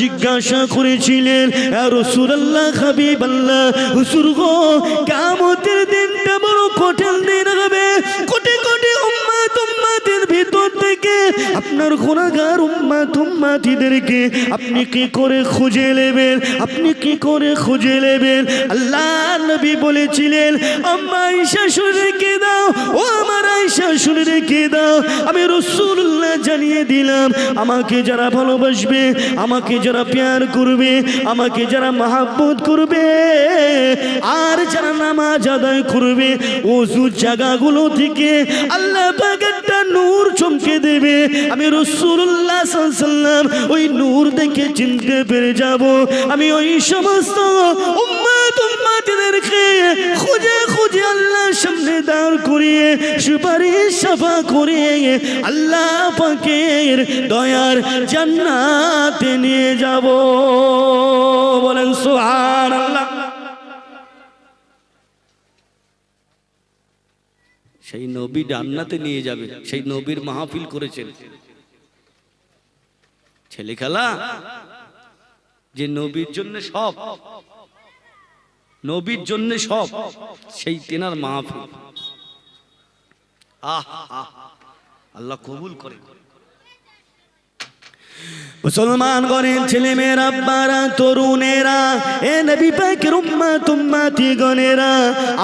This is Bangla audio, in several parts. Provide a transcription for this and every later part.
জিজ্ঞাসা করেছিলেন, ইয়া রাসূলুল্লাহ, হাবিবাল্লাহ, হুজুর গো, কিয়ামতের দিনটা বড় হবে। কোটি কোটি উম্মত উম্মতের ভিতর আপনার গুনাহগার উম্মত উম্মতিদেরকে আপনি কি করে খুঁজে নেবেন? আপনি কি করে খুঁজে নেবেন? আল্লাহ নবী বলেছিলেন, আম্মা আয়েশা শুনে রেখে দাও, ও আমার আয়েশা শুনে রেখে দাও। আমি রাসূলুল্লাহ জানিয়ে দিলাম, আমাকে যারা ভালোবাসবে, আমাকে যারা প্যার করবে, আমাকে যারা মহাব্বত করবে, আর যারা নামাজ আদায় করবে ওজু জায়গাগুলো থেকে আল্লাহ একটা নূর চমকে দেবে। আমি রসুল্লাহ সাল্লাম ওই নূর দেখে চিনতে পেরে যাব। আমি ওই সমস্ত সুপারিশ করিয়ে, আল্লাহ দয়ার জান্নাতে নিয়ে যাব। বলেন সুবহানাল্লাহ। সেই নবী জান্নাতে নিয়ে যাবে সেই নবীর মাহফিল করেছেন। ছেলে খেলা যে নবীর জন্য সব নবীর জন্য সব সেই তেনার মাহফিল। আহ, আল্লাহ কবুল করে মুসলমান গণের ছেলে মেয়েরা আব্বারা, তরুণেরা, এ নবী পাকের উম্মা তুম্মা গণেরা,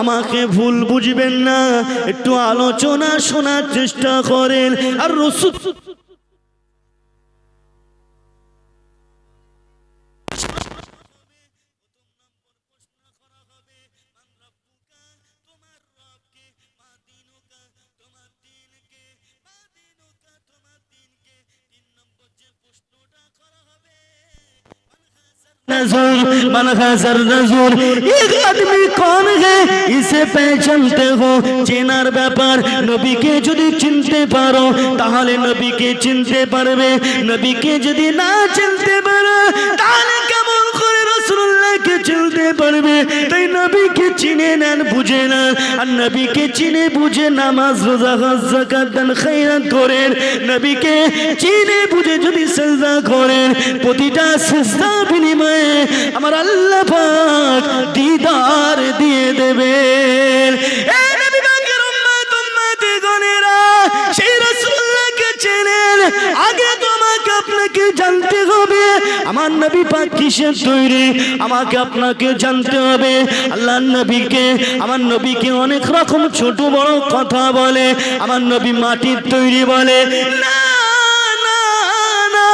আমাকে ভুল বুঝবেন না, একটু আলোচনা শোনার চেষ্টা করেন। আর রসুল नजर मन हजर नजर एक आदमी कौन है इसे पहचानते हो চেনার ব্যাপার নবীকে যদি চিনতে পারো তাহলে নবীকে চিনতে পারবে নবীকে যদি না চিনতে পারো তাহলে কেমন করে চিনতে পারবে, তাই নবীকে চিনে নেন, বুঝে নেন। আর নবীকে চিনে বুঝে নামাজ, রোজা, হজ জাকাত দান, খায়রাত করেন। নবীকে চিনে বুঝে যদি সেজদা করেন, প্রতিটা সেজদা বিনিময়ে আমার আল্লাহ পাক দিদার দিয়ে দেবেন আমার নবী পাক কিসের তৈরি? আমাকে আপনাকে জানতে হবে। আল্লাহ নবীকে, আমার নবীকে অনেক রকম ছোট বড় কথা বলে, আমার নবী মাটির তৈরি বলে না না না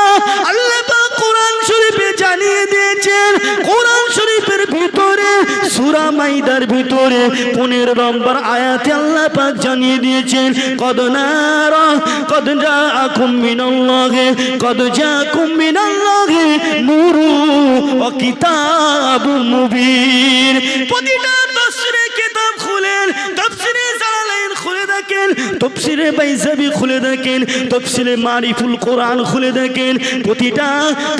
কোরআন শরীফে জানিয়ে দিয়েছেন, কোরআন শরীফের ভিতরে, সূরা মাইদার ভিতরে পনেরো নম্বর আয়াতে আল্লাহ পাক জানিয়ে দিয়েছেন, কদ নার, কদ জাআকুম মিনাল্লাহি, কদ জাআকুম মিনাল্লাহি নূরু ও কিতাবুম মুবিন। প্রতিটা তাফসীরে কিতাব খুলেন, তাফসীরে জালালাইন খুলে দেখেন তফসিরে বাইজাবি খুলে দেখেন তফসিরে মারিফুল কোরআন খুলে দেখেন, প্রতিটা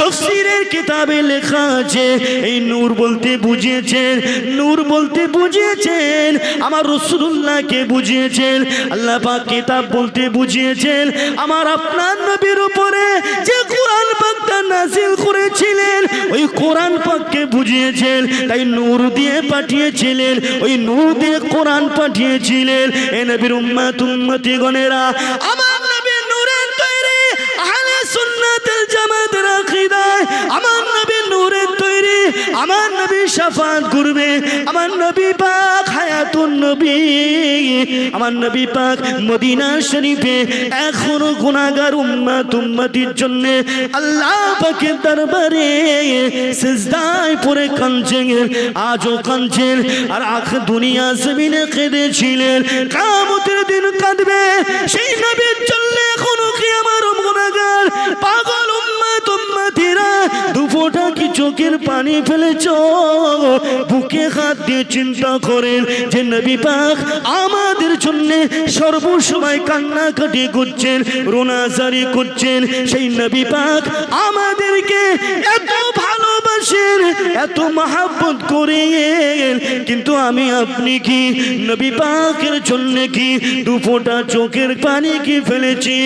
তফসিরের কিতাবে লেখা আছে, এই নূর বলতে বুঝিয়েছেন, নূর বলতে বুঝিয়েছেন, আমার রসুল্লাহকে বুঝিয়েছেন, আল্লাহ পাক কিতাব বলতে বুঝিয়েছেন, আমার আপনার নবীর উপরে যে কোরআন পাকটা নাজিল করেছিলেন, ওই কোরআন পাককে বুঝিয়েছেন, তাই নূর দিয়ে পাঠিয়েছিলেন, ওই নূর দিয়ে কোরআন পাঠিয়েছিলেন, এ নবীর উম্মাত উম্মতি গণেরা আমার নবী নূরের তৈরি আহলে সুন্নাতের জামাতের আকীদায় আমার নবী শাফাত করবে, আমার নবী পাক হায়াতুন নবী, আমার নবী পাক মদিনা শরীফে এখনও গুনাহগার উম্মাত উম্মতির জন্য আল্লাহ পাকের দরবারে সিজদায় পড়ে কাঁদছেন, আজও কাঁদছেন, আর আখ দুনিয়া জমিনে কেঁদেছিলেন কামতের দিন কাঁদবে, সেই নবীর জন্য এখনও কি আমার গুনাহগার, পাগল কি চোখের পানি ফেলেছ, বুকে হাত দিয়ে চিন্তা করেন যে নবী পাক আমাদের জন্য সর্বসময় কান্নাকাটি করছেন, রোনাজারি করছেন। সেই নবী পাক আমাদেরকে এত ভালোবাসেন, এত মহাব্বত করেন। কিন্তু আমি আপনি কি নবী পাকের জন্য কি দু ফোঁটা চোখের পানি কি ফেলেছি?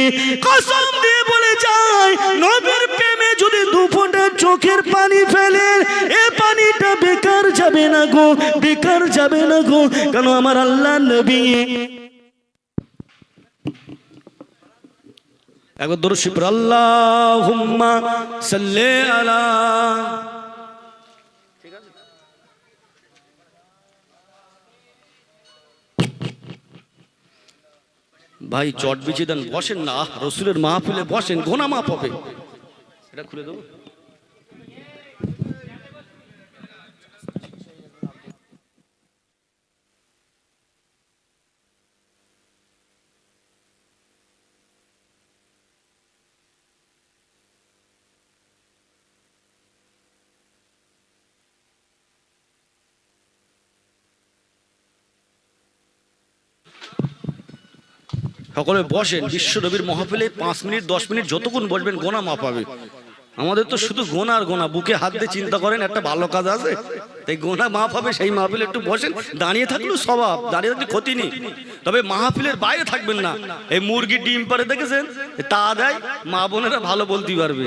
কসম দিয়ে বলে যায়, নবীর যদি দু ফোঁটা চোখের পানি ফেলেন এ পানিটা বেকার যাবে না গো, বেকার যাবে না গো। কেন আমার আল্লাহ নবী? ভাই, চট বিছিয়ে দেন, বসেন না। রসুলের মাহফিলে বসেন গোনা মাপ হবে। এটা খুলে দেবো? সকলে বসেন। বিশ্ব নবীর মহাফিলে পাঁচ মিনিট, দশ মিনিট যতক্ষণ বসবেন গোনা মাপাবে আমাদের তো শুধু গোনার গোনা। বুকে হাত দিয়ে চিন্তা করেন, একটা ভালো কাজ আছে। তাই গোনা মাপ হবে, সেই মাহফিলে একটু বসেন। দাঁড়িয়ে থাকলেও স্বভাব, দাঁড়িয়ে থাকলে ক্ষতি নেই। তবে মাহফিলের বাইরে থাকবেন না। এই মুরগি ডিম পারে দেখেছেন? তা দেয় মা বোনেরা ভালো বলতে পারবে।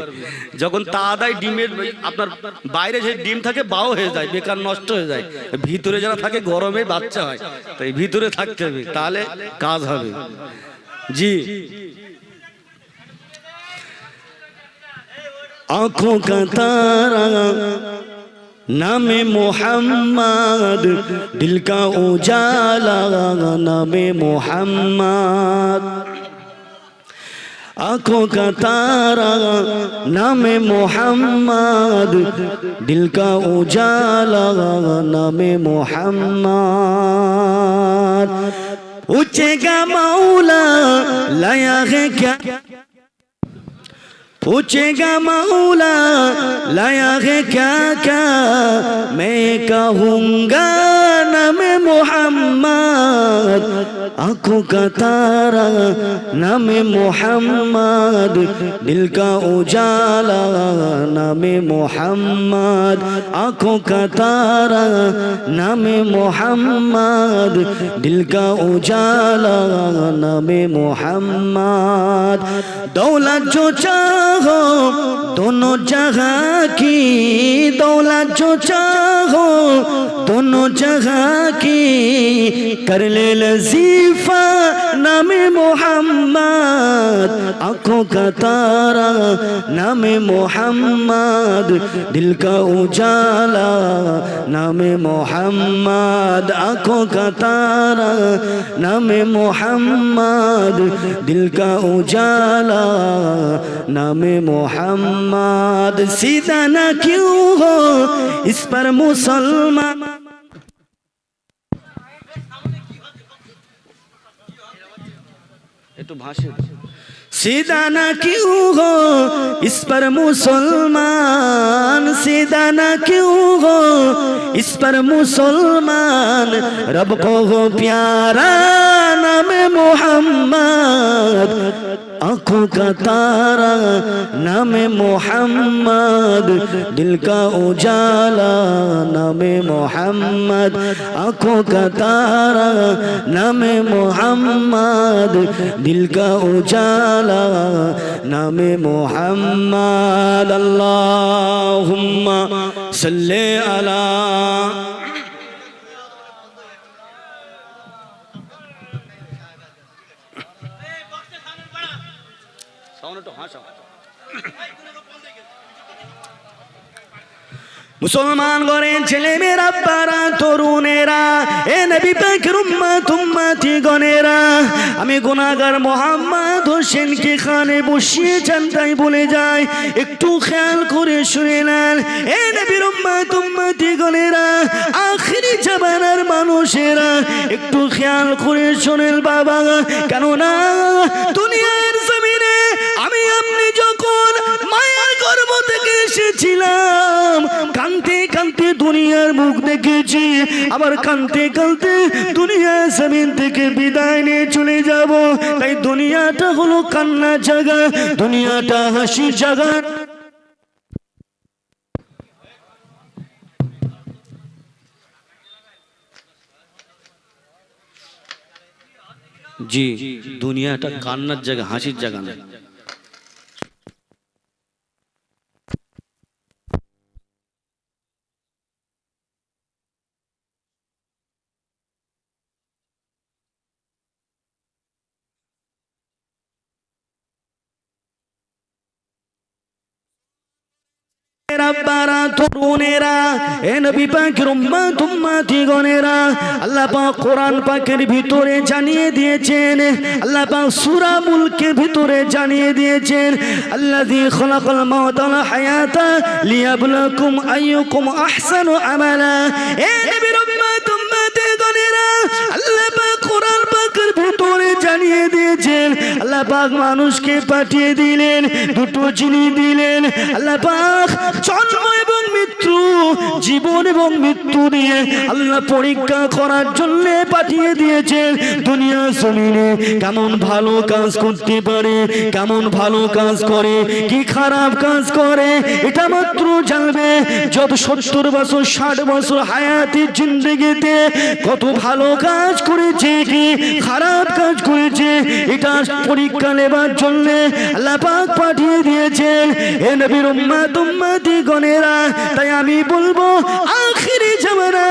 যখন তা দেয় ডিমের আপনার বাইরে যে ডিম থাকে, বাও হয়ে যায়, বেকার নষ্ট হয়ে যায়। ভিতরে যারা থাকে, গরমে বাচ্চা হয়। তাই ভিতরে থাকতে হবে, তাহলে কাজ হবে। जी आंखों का तारा नाम मोहम्मद दिल का उजाला नाम मोहम्मद आंखों का तारा नाम मोहम्मद दिल का उजाला नाम मोहम्मद पूछेगा मौला लाया है क्या पूछेगा मौला लाया है क्या क्या मैं कहूँगा नाम मोहम्मद आँखों का तारा, नाम मोहम्मद, दिल का उजाला, नाम मोहम्मद। आँखों का तारा, नाम मोहम्मद, दिल का उजाला, नाम मोहम्मद। दौलत जो चाहो, दोनों जगह की दौलत जो चाहो, दोनों जगह की, कर ले लजीफा नाम मोहम्मद आंखों का तारा नाम मोहम्मद दिल का उजाला नाम मोहम्मद आंखों का तारा नाम मोहम्मद दिल का उजाला नाम मोहम्मद सीधा ना क्यों हो इस पर मुसलमान একটু ভাসে সিদানা কিউ হো, ইস পর মুসলমান। সিদানা কিউ হো, ইস পর মুসলমান। রব কো হো প্যারা নাম মোহাম্মদ। आंखों का तारा नाम मोहम्मद दिल का उजाला नाम मोहम्मद आंखों का तारा नाम मोहम्मद दिल का उजाला नाम मोहम्मद अल्लाहुम्मा सल्ले अला মুসলমান গড়েন ছেলে মেয়েরা পারা তরুণেরা, এ নবী পাকের উম্মত উম্মতি গণেরা আমি গুনাহগার মোহাম্মদ হোসেনকে খানে বসিয়েছেন, তাই বলে যায়, একটু খেয়াল করে শুনে নেন। এ নবীর উম্মত উম্মতি গণেরা আখরি জামানার মানুষেরা, একটু খেয়াল করে শোনেন বাবা, কেননা দুনিয়ার এসেছিলাম। কানতে কানতে দুনিয়ার মুখ দেখেছি। আবার কানতে কানতে দুনিয়া জমিন থেকে বিদায় নিয়ে চলে যাব। তাই দুনিয়াটা হলো কান্না জাগা দুনিয়াটা হাসি জাগা জি, দুনিয়াটা কান্নার জায়গা, হাসির জায়গা না। রাব্বারা তরুণেরা এ নবী পাকের উম্মত, উম্মতি গণেরা, আল্লাহ পাক কোরআন পাকের ভিতরে জানিয়ে দিয়েছেন, আল্লাহ পাক সূরা মুলকের ভিতরে জানিয়ে দিয়েছেন, আল্লাযী খলাকাল মাউতা ওয়াল হায়াতা লিয়াবলুকুম আইয়ুকুম আহসানু আমালা। এ নবীর উম্মত, উম্মতি গণেরা, আল্লাহ পাক কোরআন আল্লাহ পাক মানুষকে পাঠিয়ে দিলেন দুটো চিনি দিলেন। আল্লাহ পাক জন্ম মৃত্যু, জীবন এবং মৃত্যু দিয়ে আল্লাহ পরীক্ষা করার জন্য পাঠিয়ে দিয়েছেন দুনিয়া জমিনে কেমন ভালো কাজ করতে পারে, কেমন ভালো কাজ করে, কি খারাপ কাজ করে, এটা মাত্র জানবে। যত সত্তর বছর, ষাট বছর হায়াতি জিন্দগিতে কত ভালো কাজ করেছে কি খারাপ কাজ করেছে, এটা পরীক্ষা নেবার জন্য আল্লাহ পাক পাঠিয়ে দিয়েছেন। এ নবীর উম্মাত উম্মাতি গণেরা, তাই আমি বলব জামানা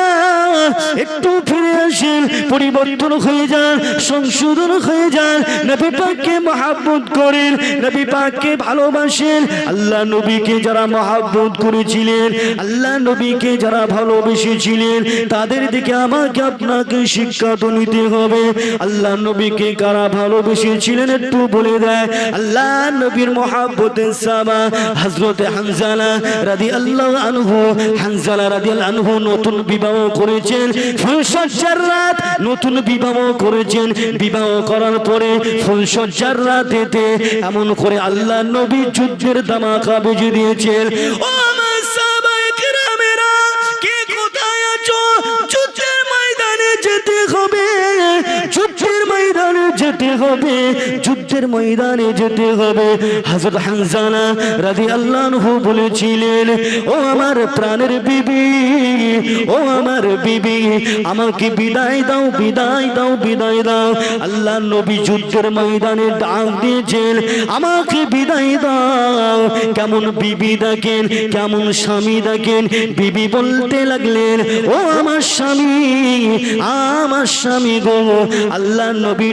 একটু ফিরে আসেন, পরিবর্তন হয়ে যান, সংশোধন হয়ে যান। নবী পাককে মহাব্বত করেন, নবী পাককে ভালোবাসেন। আল্লাহ নবীকে যারা মহাব্বত করেছিলেন, আল্লাহ নবীকে যারা ভালোবেসেছিলেন, তাদের দিকে আমাকে আপনাকে শিক্ষা তো নিতে হবে। আল্লাহ নবীকে কারা ভালোবেসেছিলেন একটু বলে দেয়। আল্লাহ নবীর মহাব্বতের সাবা হজরতে হানজালা রাদি আল্লাহ আনহু, হানজালা রাদি আনহু নতুন বিবাহ করেছেন। ফুলসজ্জার রাত, নতুন বিবাহ করেছেন। বিবাহ করার পরে ফুলসজ্জার রাতেতে এমন করে আল্লাহ নবী যুদ্ধের দামাকা বেজে দিয়েছেন। কে কোথায় আছো? যুদ্ধের ময়দানে যেতে হবে। যেতে হবে, যুদ্ধের ময়দানে যেতে হবে। হযরত হানজালা রাদিয়াল্লাহু বলেছিলেন, ও আমার প্রাণের বিবি, ও আমার বিবি, আমাকে বিদায় দাও বিদায় দাও বিদায় দাও। আল্লাহ নবী যুদ্ধের ময়দানে ডাক দিয়েছেন, আমাকে বিদায় দাও। কেমন বিবি দেখেন, কেমন স্বামী দেখেন, বিবি বলতে লাগলেন, ও আমার স্বামী আমার স্বামী গো। আল্লাহ নবী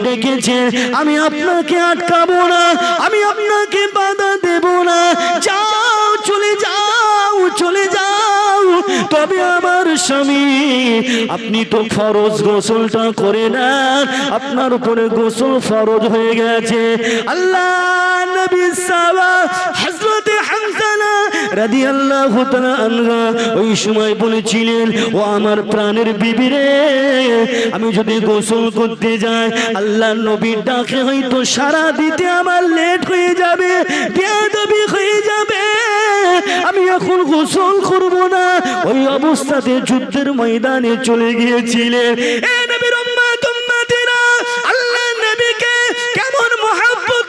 ডেকেছেন আমি আপনাকে আটকাবো না আমি আপনাকে বাধা দেব না। যাও চলে যাও চলে তবে আমার স্বামী, আপনি তো ফরজ গোসলটা করে না আপনার উপরে গোসল ফরজ হয়ে গেছে। আল্লাহ নবী সাবা হযরতে হামজালা রাদিয়াল্লাহু তাআলা আনহা ওই সময় বলেছিলেন, ও আমার প্রাণের বিবি রে, আমি যদি গোসল করতে যাই, আল্লাহ নবীর ডাকে হয়তো সারা দিতে আমার লেট হয়ে যাবে, বেয়াদবি হয়ে যাবে। আমি এখন গোসল করব না। ওই অবস্থাতে যুদ্ধের ময়দানে চলে গিয়েছিলেন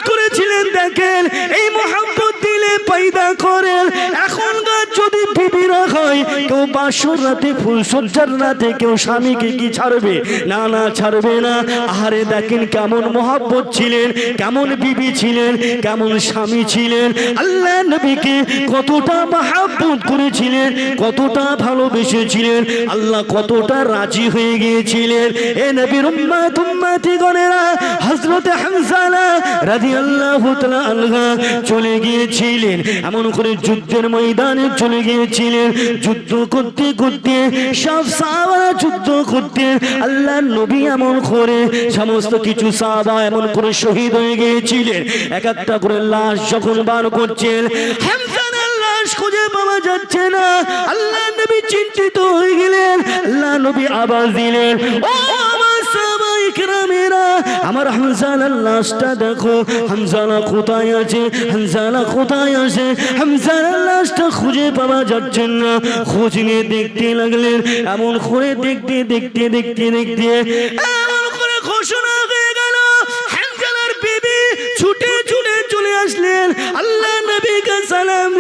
করেছিলেন দেখেন। এই মহাব্বত দিলে পয়দা করেন। বিবিরা কেউ বাসর রাতে ফুল সজ্জার রাতে কেউ স্বামীকে কি ছাড়বে? না না, ছাড়বে না। আহারে দেখেন কেমন মহাব্বত ছিলেন, কেমন বিবি ছিলেন, কেমন স্বামী ছিলেন। আল্লাহ নবীকে কতটা মহাব্বত করেছিলেন, কতটা ভালোবেসেছিলেন, আল্লাহ কতটা রাজি হয়ে গিয়েছিলেন। এ নবীর উম্মাত, উম্মাতি গণেরা হযরতে হামজালা রাদিয়াল্লাহু তাআলা আনহা চলে গিয়েছিলেন। এমন করে যুদ্ধের ময়দানে চলে গিয়েছিলেন যুদ্ধ করতে করতে, সব সাহাবারা যুদ্ধ করতে আল্লাহ নবী এমন করে, সমস্ত কিছু সাহাবা এমন করে শহীদ হয়ে গিয়েছিলেন। এক একটা করে লাশ যখন বার করছেন লাশ খুঁজে পাওয়া যাচ্ছে না। আল্লাহ নবী চিন্তিত হয়ে গেলেন আল্লাহ নবী আবাস দিলেন, ও আমার হামজালার লাশটা দেখো। হামজালা কোথায় আছে? হামজালা কোথায় আছে? হামজালার লাশটা খুঁজে পাওয়া যাচ্ছে না। খোঁজ নিয়ে দেখতে লাগলেন, এমন করে দেখতে দেখতে দেখতে দেখতে এমন করে ঘোষণা হয়ে গেল। হামজালার ছুটে ছুটে চলে আসলেন। আল্লাহ নবীকে সালাম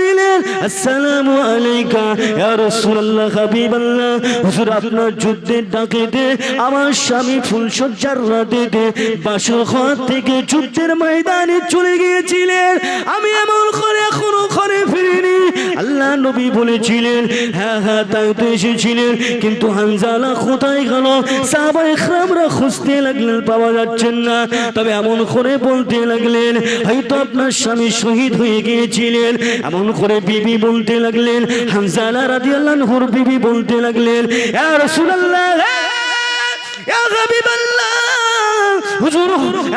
আসসালামু আলাইকা, ইয়া রাসূলুল্লাহ, হাবিবাল্লাহ। হুজুর, আপনার যুদ্ধের ডাকেতে আমার স্বামী ফুলশয্যার রাতে দে। বাসর ঘর থেকে যুদ্ধের ময়দানে চলে গিয়েছিলেন। আমি এমন নবী বলেছিলেন হ্যাঁ হ্যাঁ তাই তো এসেছিলেন। কিন্তু হানজালা কোথায় গেল? সাহাবা ইকরামরা খুঁজতে লাগলেন, পাওয়া যাচ্ছেন না। তবে এমন করে বলতে লাগলেন, হয়তো আপনার স্বামী শহীদ হয়ে গিয়েছিলেন। এমন করে বিবি বলতে লাগলেন, হানজালা রাদিয়াল্লাহুর বিবি বলতে লাগলেন ইয়া হাবিবাল্লাহ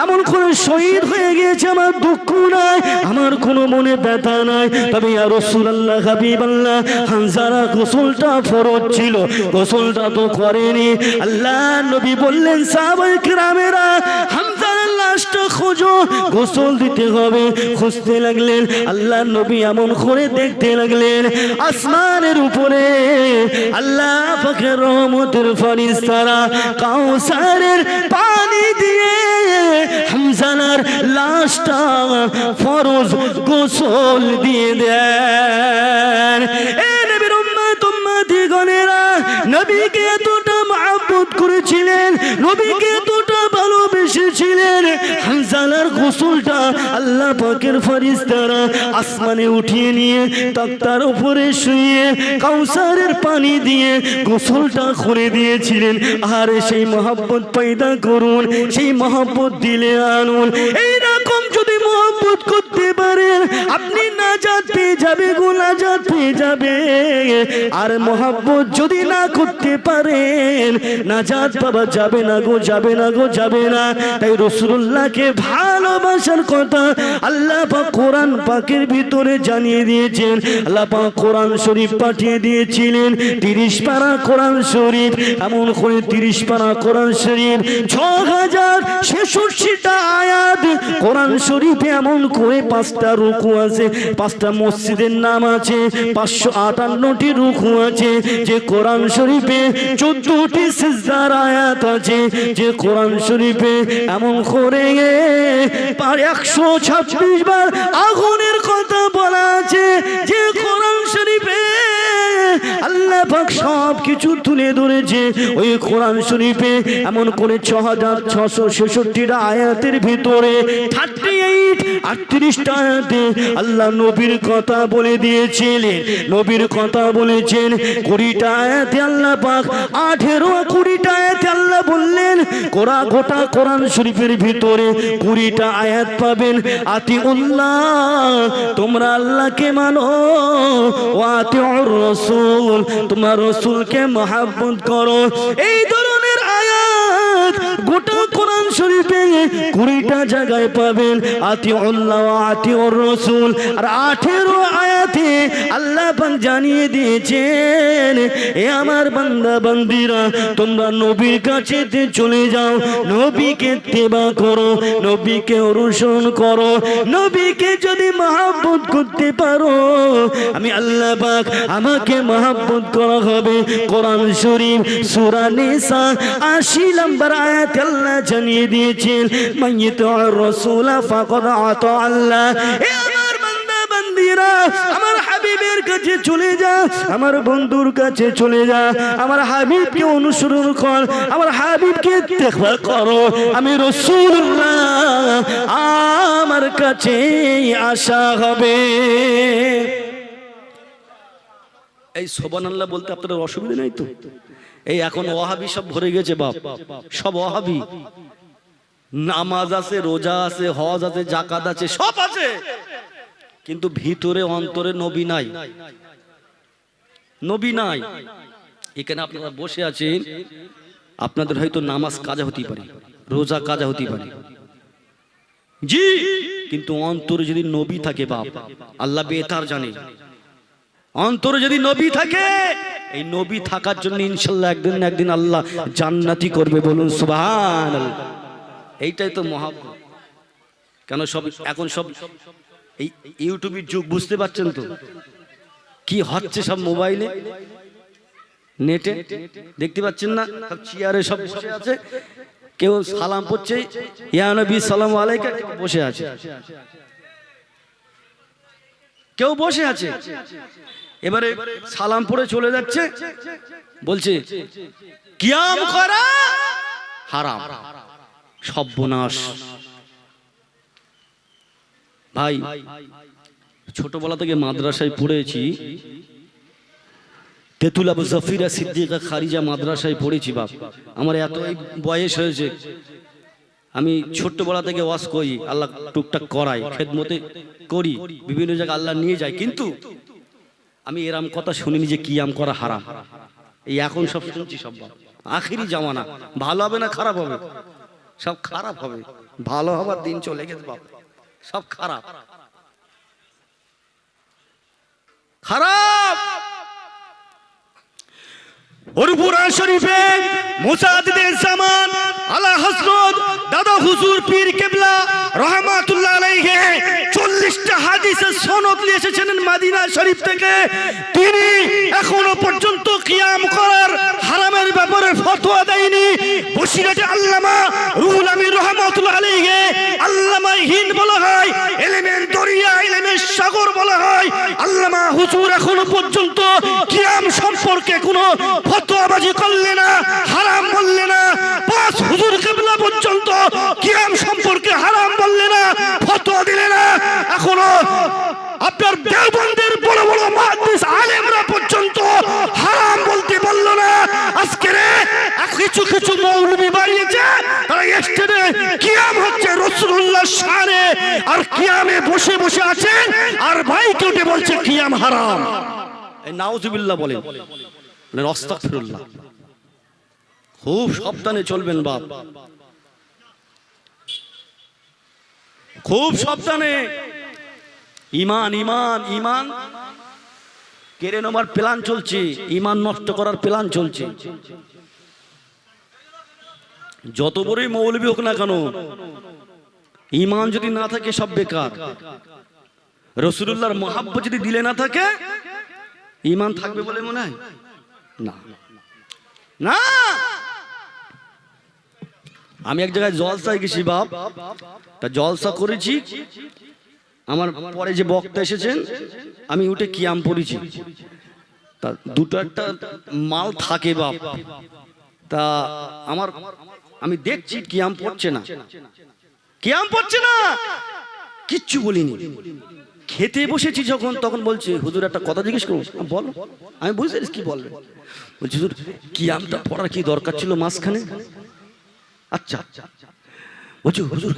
এমন করে শহীদ হয়ে গিয়েছে আমার দুঃখ নাই, আমার কোনো মনে ব্যথা নাই। তবে ইয়া রাসূলুল্লাহ, হাবিবাল্লাহ, হানজারা গোসলটা ফরজ ছিল, গোসলটা তো করেনি। আল্লাহ নবী বললেন লাশটা খোঁজো, গোসল দিতে হবে। খুঁজতে লাগলেন, আল্লাহ নবী এমন করে দেখতে লাগলেন, আসমানের উপরে আল্লাহ রহমতের ফরিস্তারা, কাউসারের দিয়ে হামজানার লাশটা ফরজ গোসল দিয়ে দেন। এ নবীর উম্মত উম্মতি গণেরা নবীকে এতটা মহব্বত করেছিলেন, নবীকে হানজালার গোসলটা আল্লাহ পাকের ফরিস্তারা আসমানে উঠিয়ে নিয়ে তক্তার উপরে শুয়ে কাউসারের পানি দিয়ে গোসলটা করে দিয়েছিলেন। আরে সেই মহাব্বত পয়দা করুন, সেই মহাব্বত দিলে আনুন। যদি মহব্বত করতে পারেন আপনি নাজাত পেয়ে যাবে গো নাজাত যাবে। আর মহব্বত যদি না করতে পারেন নাজাত পাওয়া যাবে না গো, যাবে না গো, যাবে না। তাই রসুল্লাহকে ভালোবাসার কথা আল্লাহ পাক কোরআন পাকের ভিতরে জানিয়ে দিয়েছেন। আল্লাহ পাক কোরআন শরীফ পাঠিয়ে দিয়েছিলেন। তিরিশ পারা কোরআন শরীফ, এমন করে তিরিশ পারা কোরআন শরীফ ছ হাজার ছেষট্টিটা আয়াত কোরআন শরীফে এমন করে পাঁচটা রুকু আছে, পাঁচটা মসজিদের নাম আছে, পাঁচশো আটান্নটি রুকু আছে, যে কোরআন শরীফে চোদ্দটি সিজদার আয়াত আছে, যে কোরআন শরীফে এমন করে একশো ছাব্বিশ বার আগুনের কথা বলা আছে, যে কোরআন শরীফে আল্লাহ পাক সব কিছু তুলে ধরেছে। ওই কোরআন শরীফে এমন করে ছ হাজার ছশো ছেষট্টিটা আয়াতের ভিতরে থার্টি এইট, আটত্রিশটা আয়াতে আল্লাহ নবীর কথা বলে দিয়েছিলেন। নবীর কথা বলেছেন, কুড়িটা আয়াতে আল্লাহ পাক, আঠেরো কুড়িটা আয়াতে আল্লাহ বললেন কোরআ গোটা কোরআন শরীফের ভিতরে কুড়িটা আয়াত পাবেন। আতি উল্লাহ তোমরা আল্লাহকে মানো, ও আতি রসুল। তোমার রসুলকে মহাব্বত করো। এই ধরনের আয়াত গোটা কোরআন শরীফে আয়াতে আল্লাহ চলে যাও, নবীকে তেবা করো, নবীকে অনুসরণ করো, নবীকে যদি মহাব্বত করতে পারো, আমি আল্লাহ আমাকে মহাব্বত করা হবে। কোরআন শরীফ, সূরা 80 নম্বর আয়াত আল্লাহ জানিয়ে দিয়েছেন। মাইয়িত রাসূলা আল্লাহ। আমার হাবিবের কাছে চলে যা, আমার বন্ধুর কাছে চলে যা, আমার হাবিবকে অনুসরণ কর, আমার হাবিবকে করো। আমি আমার কাছে হবে। এই সোবান আল্লাহ বলতে আপনার অসুবিধা নাই তো? এই এখন ওহাবি সব ভরে গেছে বাপ। সব ওহাবি নামাজ আছে, রোজা আছে, হজ আছে জাকাত আছে, সব আছে। কিন্তু ভিতরে, অন্তরে নবী নাই। নবী নাই। এখানে আপনারা বসে আছেন। আপনাদের হয়তো নামাজ কাজা হতে পারে, রোজা কাজা হতে পারে। জি, কিন্তু অন্তরে যদি নবী থাকে বাপ, আল্লাহ বেতার জানে। অন্তরে যদি নবী থাকে, এই নবী থাকার জন্য ইনশাল্লাহ একদিন একদিন আল্লাহ জান্নাতি করবে বলুন সুবহান এইটাই তো মহাব্বত কেন সব এখন সব এই ইউটিউবের যুগ, বুঝতে পারছেন তো? কি হচ্ছে সব মোবাইলে? নেটে? দেখতে পাচ্ছেন না? সব চেয়ারে সব বসে আছে। কেউ সালাম পড়ছে, ইয়া নবী, সালাম আলাইকা বসে আছে। কেউ বসে আছে। এবারে সালাম পড়ে চলে যাচ্ছে, বলছে কিয়াম করা হারাম। সর্বনাশ। ভাই, ছোটবেলা থেকে মাদ্রাসায় পড়েছি। তেতুল জাফিরা সিদ্দিকা খারিজা মাদ্রাসায় পড়েছি বাপ। আমার এত বয়স হয়েছে। আমি ছোট্টবেলা থেকে ওয়াজ করি, আল্লাহ টুকটাক করাই খেদমতে করি, বিভিন্ন জায়গায় আল্লাহ নিয়ে যায়। কিন্তু আমি এরাম কথা শুনিনি যে কিয়াম করা হারাম। এই এখন সব শুনছি সব। আখিরি জামানা। ভালো হবে না খারাপ হবে? সব খারাপ হবে। ভালো হবার দিন চলে গেছে বাপ। সব খারাপ। খারাপ! হরপুরা শরীফে মুসাদ্দিদের জামান আলা হযরত দাদা হুজুর পীর কেবলা রহমাতুল্লাহ আলাইহি 40টা হাদিসের সনদ নিয়ে এসেছেন মদিনা শরীফ থেকে। তিনি এখনও পর্যন্ত কিয়াম করার হারামের ব্যাপারে ফতোয়া দেয়নি। বসিরতে আল্লামা রুহুল আমিন রহমাতুল্লাহ আলাইহি আল্লামা হিন বলা হয়, এলেমের দরিয়া, এলেমের সাগর বলা হয়। আল্লামা হুজুর এখনও পর্যন্ত কিয়াম সম্পর্কে কোনো ফতোয়াবাজি করলে না, হারাম বললে না, পাঁচ হুজুর কেবলা পর্যন্ত কিয়াম সম্পর্কে হারাম বললে না, ফতোয়া দিলে না। এখনও আপনার দেওবন্দের বড় বড় মহাদিস আলেমরা পর্যন্ত হারাম বলতে বলল না। আজকে রে কিছু কিছু মৌলবি বাড়িয়েছে তারা স্টেডে কিয়াম হচ্ছে রসুল্লাহ সারে, আর কিয়ামে বসে বসে আছেন, আর ভাই কেটে বলছে কিয়াম হারাম। নাউজুবিল্লাহ বলেন মানে অস্তাগফিরুল্লাহ। খুব সাবধানে চলবেন বাপ। খুব সাবধানে। ইমান ইমান ইমান। কেড়ে নেবার প্ল্যান চলছে, ইমান নষ্ট করার প্ল্যান চলছে। যত বড়ই মৌলবী হোক না কেন, ইমান যদি না থাকে সব বেকার। রসুল্লাহর মহাব্ব যদি দিলে না থাকে, ইমান থাকবে বলে মনে হয়? না। না। আমি এক জায়গায় জলসায় গেছি, বাপ। তা জলসা করেছি। আমার পরে যে বক্তা এসেছেন, আমি উঠে কিয়াম পড়েছি। তা দুটো একটা মাল থাকে, বাপ। তা আমার, আমি দেখছি কিয়াম পড়ছে না। কিয়াম পড়ছে না? কিচ্ছু বলিনি। খেতে বসেছি যখন তখন বলছে হুজুর একটা কথা জিজ্ঞেস করব আমি, বলো আমি বুঝতে কি বলবে? বলছি হুজুর কিয়ামটা পড়ার কি দরকার ছিল মাঝখানে? আচ্ছা। বলছি হুজুর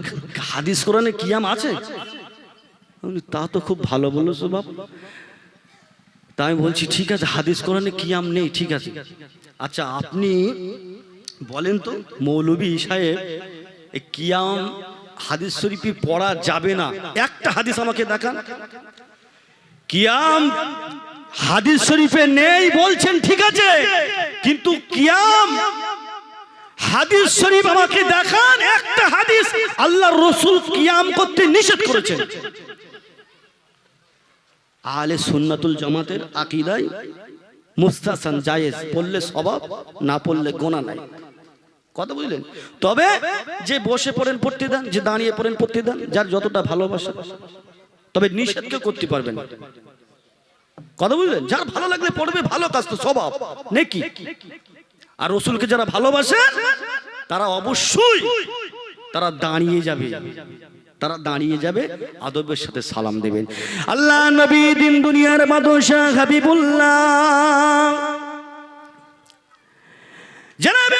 হাদিস কোরআনে কিয়াম আছে? তা তো খুব ভালো বলেছ বাপ। তা আমি বলছি ঠিক আছে হাদিস কোরআনে কিয়াম নেই? ঠিক আছে। আচ্ছা আপনি বলেন তো মৌলবী সাহেব কিয়াম হাদিস শরীফি পড়া যাবে না। একটা হাদিস আমাকে দেখান। কিয়াম হাদিস শরীফে নেই বলছেন, ঠিক আছে। কিন্তু কিয়াম হাদিস শরীফ আমাকে দেখান, একটা হাদিস আল্লাহ রসুল কিয়াম করতে নিষেধ করেছেন। আহলে সুন্নাতুল জামাতের আকিদায় মুস্তাসান জায়েজ, পড়লে স্বভাব, না পড়লে গোনা নাই। কথা বুঝলেন? তবে যে বসে পড়েন পড়তে দেন যে দাঁড়িয়ে পড়েন পড়তে দেন যার যতটা ভালোবাসা, তবে নিষেধ কেউ করতে পারবেন কথা বুঝলেন? যার ভালো লাগলে পড়বে, ভালো কাজ তো স্বভাব। নাকি? আর রসুলকে যারা ভালোবাসে, তারা অবশ্যই তারা দাঁড়িয়ে যাবে। তারা দাঁড়িয়ে যাবে, আদবের সাথে সালাম দেবেন। আল্লাহ নবী দিন দুনিয়ার বাদশাহ হাবিবুল্লাহ। জনাবে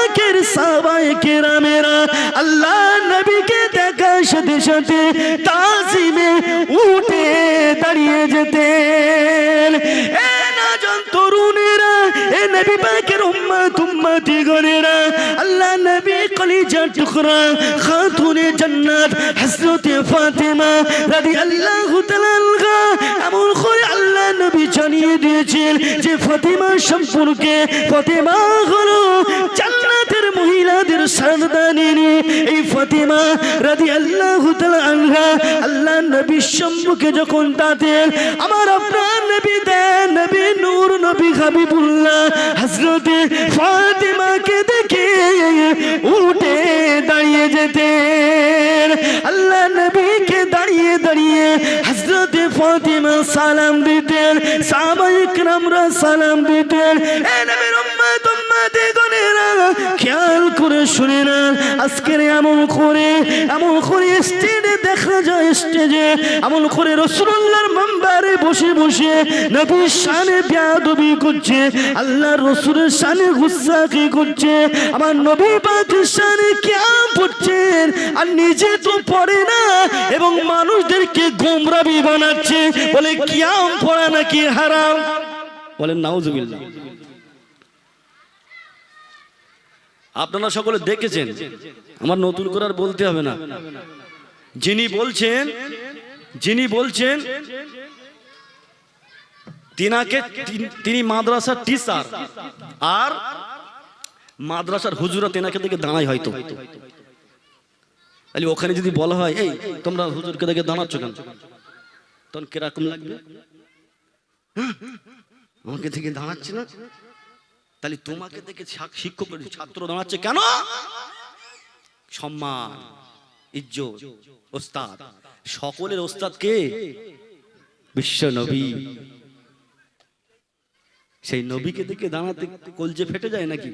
পাকের সাবাই কেরামেরা আল্লাহ নবীকে দেখা সাথে সাথে তাজিমে উঠে দাঁড়িয়ে যেতেন। এ নবী পাকের উম্মত, উম্মতি আল্লাহ নবী কলিজা টুকরা, খাতুনে জান্নাত, হযরতে ফাতেমা রাদিয়াল্লাহু তাআলা এমন জানিয়ে দিয়েছেন যে ফতেমা সম্পর্কে ফতেমা হলো জান্নাতের মহিলাদের সান্দানিনী এই ফতিমা রাজি আল্লাহ আনহা আল্লাহ নবীর সম্মুখে যখন তাদের আমার আপনার নবী দেন নবী নূর নবী হাবিবুল্লাহ হজরতে ফাতিমাকে দেখে উঠে দাঁড়িয়ে যেতে আল্লাহ নবীকে দাঁড়িয়ে দাঁড়িয়ে হজরত ফাতিমা সালাম দিতেন সাবাইকরামরা সালাম দিতেন। এ নবীর খেয়াল করে শুনে না। আজকের এমন করে এমন করে স্টেজে দেখা যায় স্টেজে এমন করে রসুল্লাহর মেম্বারে বসে বসে নবীর শানে বিয়াদবি করছে আল্লাহ রসুলের শানে গুস্সাকি করছে। আমার নবী পাকের শানে কিয়াম পড়ছেন আর নিজে তো পড়ে না, এবং মানুষদেরকে গোমরাবি বানাচ্ছে। বলে কিয়াম পড়া নাকি হারাম? বলেন নাউজুবিল্লাহ। আপনারা সকলে দেখেছেন। আমার নতুন করে আর বলতে হবে না। যিনি বলছেন যিনি বলছেন, তিনাকে তিনি মাদ্রাসার টিচার আর মাদ্রাসার হুজুরা তেনাকে দেখে দাঁড়ায় হয়তো। তাহলে ওখানে যদি বলা হয়, এই, তোমরা হুজুরকে দেখে দাঁড়াচ্ছ কেন? তখন কীরকম লাগবে? হ্যাঁ? আমাকে দেখে দাঁড়াচ্ছে না? তাহলে তোমাকে দেখে শিক্ষক ছাত্র দাঁড়াচ্ছে কেন? সম্মান ইজ্জত ওস্তাদ। সকলের ওস্তাদ কে? বিশ্ব নবী। সেই নবীকে দেখে দাঁড়াতে কলজে ফেটে যায় নাকি?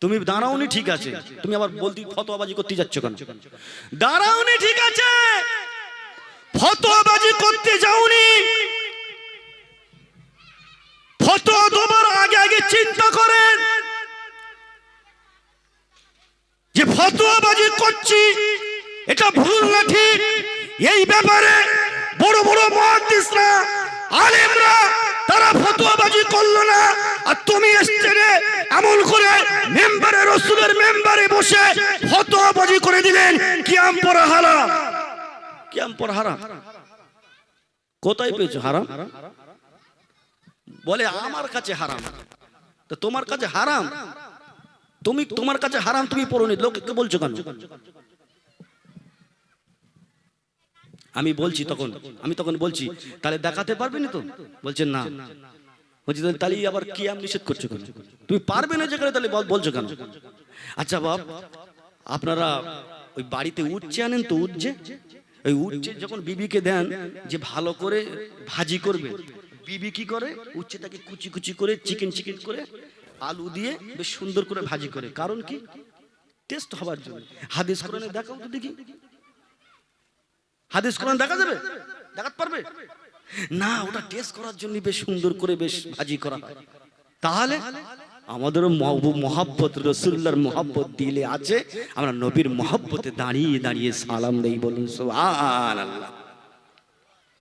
তুমি দাঁড়াওনি ঠিক আছে। তুমি আবার বলতে ফতোয়াবাজি করতে যাচ্ছ কেন? দাঁড়াওনি ঠিক আছে। ফতোয়াবাজি করতে যাওনি। ফতোয়া দেবার আগে আগে চিন্তা করেন। যে ফতোয়াবাজি করছি, এটা ভুল না ঠিক। এই ব্যাপারে বড় বড় মহাদিসরা, আলেমরা, তারা ফতোয়াবাজি করল না। আর তুমি স্টেজে এমন করে মেম্বারে, রসুলের মেম্বারে বসে ফতোয়াবাজি করে দিলেন। কিয়াম পড়া হারাম। কিয়াম পড়া হারাম। কোথায় পেয়েছ হারাম? বলে, আমার কাছে হারাম। তো তোমার কাছে হারাম? তুমি, তোমার কাছে হারাম, তুমি পড়োনি লোককে বলছো কেন? আমি বলছি তখন, আমি তখন বলছি, তাহলে দেখাতে পারবে না তো? বলছে, না। বলছি, তাহলে আবার কি আম নিষেধ করছ কেন? তুমি পারবে না যেখানে, তাহলে বল- বলছো কেন? আচ্ছা বাপ, আপনারা ওই বাড়িতে উঠছে আনেন তো উঠছে ওই উঠছে যখন বিবিকে দেন, যে ভালো করে ভাজি করবে বিবি কি করে? উচ্ছেটাকে কুচি কুচি করে, চিকেন চিকেন করে, আলু দিয়ে বেশ সুন্দর করে ভাজি করে। কারণ কি? টেস্ট হবার জন্য। হাদিস কোরআনে দেখাও তো দেখি। হাদিস কোরআন দেখা যাবে? দেখাতে পারবে? না, ওটা টেস্ট করার জন্য বেশ সুন্দর করে বেশ ভাজি করা হয়। তাহলে আমাদেরও মহাব্বত রসুল্লার মহাব্বত দিলে আছে। আমরা নবীর মহাব্বতে দাঁড়িয়ে দাঁড়িয়ে সালাম দেই বলুন, সুবহানাল্লাহ।